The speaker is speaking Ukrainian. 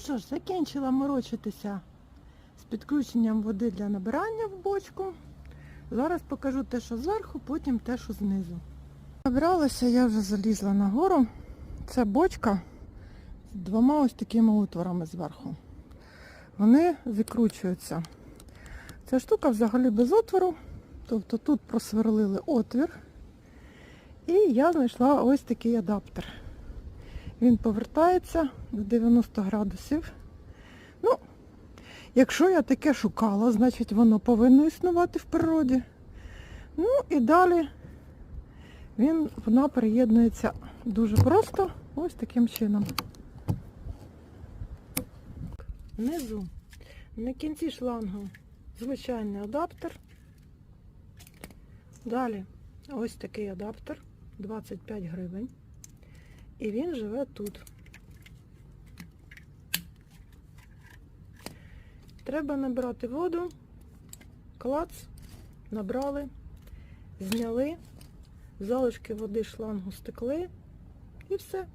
що ж, закінчила морочитися з підключенням води для набирання в бочку. Зараз покажу те, що зверху, потім те, що знизу. Набиралася, я вже залізла нагору. Це бочка з двома ось такими отворами зверху. Вони викручуються. Ця штука взагалі без отвору. Тобто тут просверлили отвір. І я знайшла ось такий адаптер. Він повертається в 90 градусів. Ну, якщо я таке шукала, значить воно повинно існувати в природі. Ну і далі він, вона приєднується дуже просто ось таким чином. Внизу, на кінці шлангу, звичайний адаптер. Далі ось такий адаптер, 25 гривень. І він живе тут. Треба набрати воду, клац, набрали, зняли, залишки води шлангу стекли. І все.